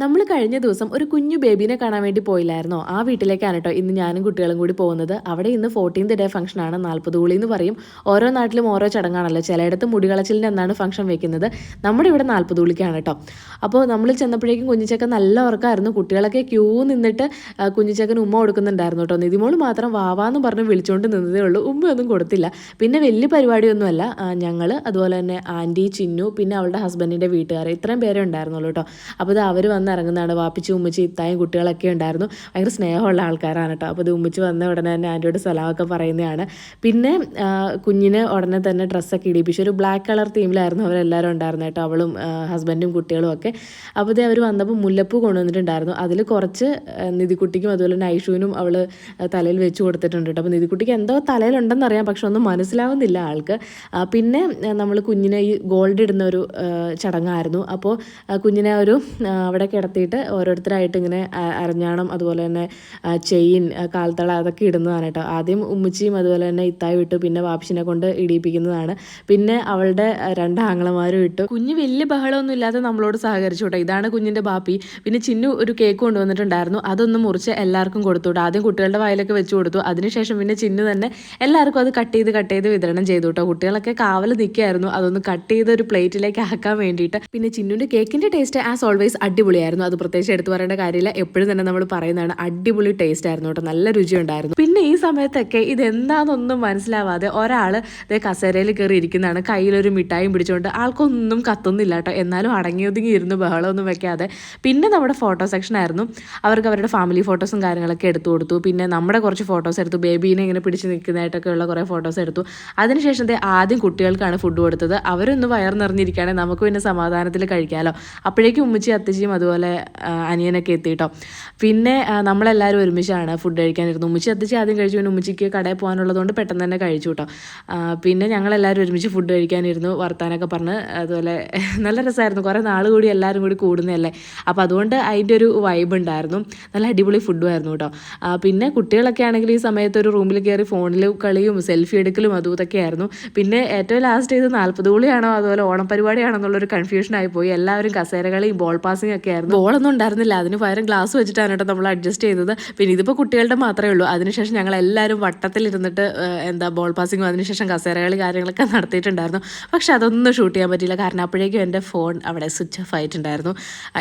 നമ്മൾ കഴിഞ്ഞ ദിവസം ഒരു കുഞ്ഞു ബേബീനെ കാണാൻ വേണ്ടി പോയില്ലായിരുന്നോ? ആ വീട്ടിലേക്കാണ് കേട്ടോ ഇന്ന് ഞാനും കുട്ടികളും കൂടി പോകുന്നത്. അവിടെ ഇന്ന് ഫോർട്ടീൻത് ഡേ ഫംഗ്ഷൻ ആണ്. നാൽപ്പത് കൂളി എന്ന് പറയും. ഓരോ നാട്ടിലും ഓരോ ചടങ്ങാണല്ലോ. ചിലയിടത്ത് മുടികളച്ചിലിന്റെ എന്നാണ് ഫംഗ്ഷൻ വെക്കുന്നത്. നമ്മുടെ ഇവിടെ നാൽപ്പത് കൂളിക്കാണ് കേട്ടോ അപ്പോൾ നമ്മൾ ചെന്നപ്പോഴേക്കും കുഞ്ഞിച്ചക്കൻ നല്ല ഉറക്കമായിരുന്നു കുട്ടികളൊക്കെ ക്യൂ നിന്നിട്ട് കുഞ്ഞിച്ചക്കൻ ഉമ്മ കൊടുക്കുന്നുണ്ടായിരുന്നു കേട്ടോ നിതിമോൾ മാത്രം വാവാന്ന് പറഞ്ഞ് വിളിച്ചുകൊണ്ട് നിന്നതേ ഉള്ളൂ. ഉമ്മയൊന്നും കൊടുത്തില്ല. പിന്നെ വലിയ പരിപാടിയൊന്നുമല്ല. ഞങ്ങൾ അതുപോലെ തന്നെ ആന്റി ചിന്നു പിന്നെ അവളുടെ ഹസ്ബൻഡിന്റെ വീട്ടുകാർ ഇത്രയും പേരെ ഉണ്ടായിരുന്നുള്ളൂ കേട്ടോ അപ്പോൾ അത് അവർ വന്ന് ഇറങ്ങുന്നതാണ് വാപ്പിച്ച് ഉമ്മച്ചി ഇത്തായും കുട്ടികളൊക്കെ ഉണ്ടായിരുന്നു. ഭയങ്കര സ്നേഹമുള്ള ആൾക്കാരാണ് കേട്ടോ. അപ്പോൾ ഇത് ഉമ്മച്ചി വന്ന ഉടനെ തന്നെ ആന്റിയോട് സലാമൊക്കെ പറയുന്നതാണ്. പിന്നെ കുഞ്ഞിന് ഉടനെ തന്നെ ഡ്രസ്സൊക്കെ ഇടിപ്പിച്ചു. ഒരു ബ്ലാക്ക് കളർ തീമിലായിരുന്നു അവരെല്ലാവരും ഉണ്ടായിരുന്നു കേട്ടോ. അവളും ഹസ്ബൻഡും കുട്ടികളും ഒക്കെ. അപ്പോൾ ഇതേ അവർ വന്നപ്പോൾ മുല്ലപ്പൂ കൊണ്ടുവന്നിട്ടുണ്ടായിരുന്നു. അതിൽ കുറച്ച് നിധിക്കുട്ടിക്കും അതുപോലെ തന്നെ ഐഷുവിനും അവൾ തലയിൽ വെച്ച് കൊടുത്തിട്ടുണ്ട് കേട്ടോ. അപ്പോൾ നിധിക്കുട്ടിക്ക് എന്തോ തലയിലുണ്ടെന്ന് അറിയാം പക്ഷെ ഒന്നും മനസ്സിലാവുന്നില്ല ആൾക്ക്. പിന്നെ നമ്മൾ കുഞ്ഞിനെ ഈ ഗോൾഡ് ഇടുന്ന ഒരു ചടങ്ങായിരുന്നു. അപ്പോൾ കുഞ്ഞിനെ ഒരു അവിടെ കിടത്തിയിട്ട് ഓരോരുത്തരായിട്ട് ഇങ്ങനെ അരഞ്ഞാണം അതുപോലെ തന്നെ ചെയിൻ കാൽത്തള അതൊക്കെ ഇടുന്നതാണ് കേട്ടോ. ആദ്യം ഉമ്മച്ചിയും അതുപോലെ തന്നെ ഇത്തായി വിട്ടു പിന്നെ വാപ്പിച്ചിനെ കൊണ്ട് ഇടിയിപ്പിക്കുന്നതാണ്. പിന്നെ അവളുടെ രണ്ട് ആങ്ങളമാരും ഇട്ടു. കുഞ്ഞ് വലിയ ബഹളമൊന്നും ഇല്ലാതെ നമ്മളോട് സഹകരിച്ചു കേട്ടോ. ഇതാണ് കുഞ്ഞിന്റെ ബാപ്പി. പിന്നെ ചിന്നു ഒരു കേക്ക് കൊണ്ടുവന്നിട്ടുണ്ടായിരുന്നു. അതൊന്ന് മുറിച്ച് എല്ലാവർക്കും കൊടുത്തു കേട്ടോ. ആദ്യം കുട്ടികളുടെ വായിലൊക്കെ വെച്ച് കൊടുത്തു. അതിനുശേഷം പിന്നെ ചിന്നു തന്നെ എല്ലാവർക്കും അത് കട്ട് ചെയ്ത് കട്ട് ചെയ്ത് വിതരണം ചെയ്തു കേട്ടോ. കുട്ടികളൊക്കെ കാവൽ നിൽക്കുകയായിരുന്നു. അതൊന്ന് കട്ട് ചെയ്ത് ഒരു പ്ലേറ്റിലേക്ക് ആക്കാൻ വേണ്ടിയിട്ട്. പിന്നെ ചിന്നുവിന്റെ കേക്കിന്റെ ടേസ്റ്റ് ആസ് ഓൾവേസ് അടിപൊളിയായിരുന്നു. അത് പ്രത്യേകിച്ച് എടുത്തു പറയേണ്ട കാര്യമില്ല. എപ്പോഴും തന്നെ നമ്മൾ പറയുന്നതാണ് അടിപൊളി ടേസ്റ്റ് ആയിരുന്നു കേട്ടോ. നല്ല രുചി ഉണ്ടായിരുന്നു പിന്നെ ഈ സമയത്തൊക്കെ ഇതെന്താണെന്നൊന്നും മനസ്സിലാവാതെ ഒരാൾ ഇതേ കസേരയിൽ കയറി ഇരിക്കുന്നതാണ് കയ്യിലൊരു മിഠായും പിടിച്ചുകൊണ്ട് ആൾക്കൊന്നും കത്തുന്നില്ല കേട്ടോ. എന്നാലും അടങ്ങി ഒതുങ്ങി ഇരുന്ന് ബഹളമൊന്നും വെക്കാതെ. പിന്നെ നമ്മുടെ ഫോട്ടോ സെക്ഷൻ ആയിരുന്നു. അവർക്ക് അവരുടെ ഫാമിലി ഫോട്ടോസും കാര്യങ്ങളൊക്കെ എടുത്തു കൊടുത്തു. പിന്നെ നമ്മുടെ കുറച്ച് ഫോട്ടോസ് എടുത്തു. ബേബീനെ ഇങ്ങനെ പിടിച്ച് നിൽക്കുന്നതായിട്ടൊക്കെ ഉള്ള കുറേ ഫോട്ടോസ് എടുത്തു. അതിനുശേഷം ആദ്യം കുട്ടികൾക്കാണ് ഫുഡ് കൊടുത്തത്. അവരൊന്ന് വയർ നിറഞ്ഞിരിക്കുകയാണെങ്കിൽ നമുക്ക് പിന്നെ സമാധാനത്തിൽ കഴിക്കാമല്ലോ അപ്പോഴേക്കും ഉമ്മച്ചി അത്തച്ചിയും അതുപോലെ ആ, അനിയനൊക്കെ എത്തിയിട്ടോ. പിന്നെ നമ്മളെല്ലാവരും ഒരുമിച്ചാണ് ഫുഡ് കഴിക്കാനിരുന്നു ഉമ്മച്ചി അത്തച്ചി ആദ്യം കഴിച്ചു പിന്നെ ഉമ്മച്ചിക്ക് കടയിൽ പോകാനുള്ളതുകൊണ്ട് പെട്ടെന്ന് തന്നെ കഴിച്ചു കേട്ടോ. പിന്നെ ഞങ്ങളെല്ലാവരും ഒരുമിച്ച് ഫുഡ് കഴിക്കാനിരുന്നു വർത്താനൊക്കെ പറഞ്ഞ് അതുപോലെ നല്ല രസമായിരുന്നു. കുറേ നാൾ കൂടി എല്ലാവരും കൂടി കൂടുന്നതല്ലേ? അപ്പോൾ അതുകൊണ്ട് അതിന്റെ ഒരു വൈബ് ഉണ്ടായിരുന്നു. നല്ല അടിപൊളി ഫുഡും ആയിരുന്നു കേട്ടോ. പിന്നെ കുട്ടികളൊക്കെ ആണെങ്കിൽ ഈ സമയത്ത് ഒരു റൂമിൽ കയറി ഫോണിൽ കളിയും സെൽഫി എടുക്കലും അതും ഇതൊക്കെ ആയിരുന്നു. പിന്നെ ഏറ്റവും ലാസ്റ്റ് ഇത് നാൽപ്പത് കൂളിയാണോ അതുപോലെ ഓണം പരിപാടിയാണോ എന്നുള്ളൊരു കൺഫ്യൂഷൻ ആയി പോയി. എല്ലാവരും കസേരകളിയും ബോൾ പാസിംഗ് ഒക്കെ ആയിരുന്നു ബോളൊന്നും ഉണ്ടായിരുന്നില്ല. അതിന് പകരം ഗ്ലാസ് വെച്ചിട്ടാണ് കേട്ടോ നമ്മൾ അഡ്ജസ്റ്റ് ചെയ്തത്. പിന്നെ ഇതിപ്പോൾ കുട്ടികളുടെ മാത്രമേ ഉള്ളൂ. അതിനുശേഷം ഞങ്ങൾ എല്ലാവരും വട്ടത്തിലിരുന്നിട്ട് എന്താ ബോൾ പാസിങ്ങും അതിനുശേഷം കസേരകളി കാര്യങ്ങളൊക്കെ നടത്തിയിട്ടുണ്ടായിരുന്നു. പക്ഷെ അതൊന്നും ഷൂട്ട് ചെയ്യാൻ പറ്റിയില്ല. കാരണം അപ്പോഴേക്കും എന്റെ ഫോൺ അവിടെ സ്വിച്ച് ഓഫ് ആയിട്ടുണ്ടായിരുന്നു.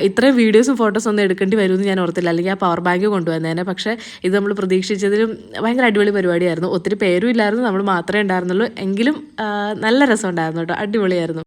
ഇത്രയും വീഡിയോസും ഫോട്ടോസും ഒന്നും എടുക്കേണ്ടി വരുമെന്ന് ഞാൻ ഓർത്തില്ല. അല്ലെങ്കിൽ ആ പവർ ബാങ്ക് കൊണ്ടുവന്നേനെ. പക്ഷേ ഇത് നമ്മൾ പ്രതീക്ഷിച്ചതിലും ഭയങ്കര അടിപൊളി പരിപാടിയായിരുന്നു. ഒത്തിരി പേരും ഇല്ലായിരുന്നു. നമ്മൾ മാത്രമേ ഉണ്ടായിരുന്നുള്ളൂ. എങ്കിലും നല്ല രസം ഉണ്ടായിരുന്നു കേട്ടോ. അടിപൊളിയായിരുന്നു.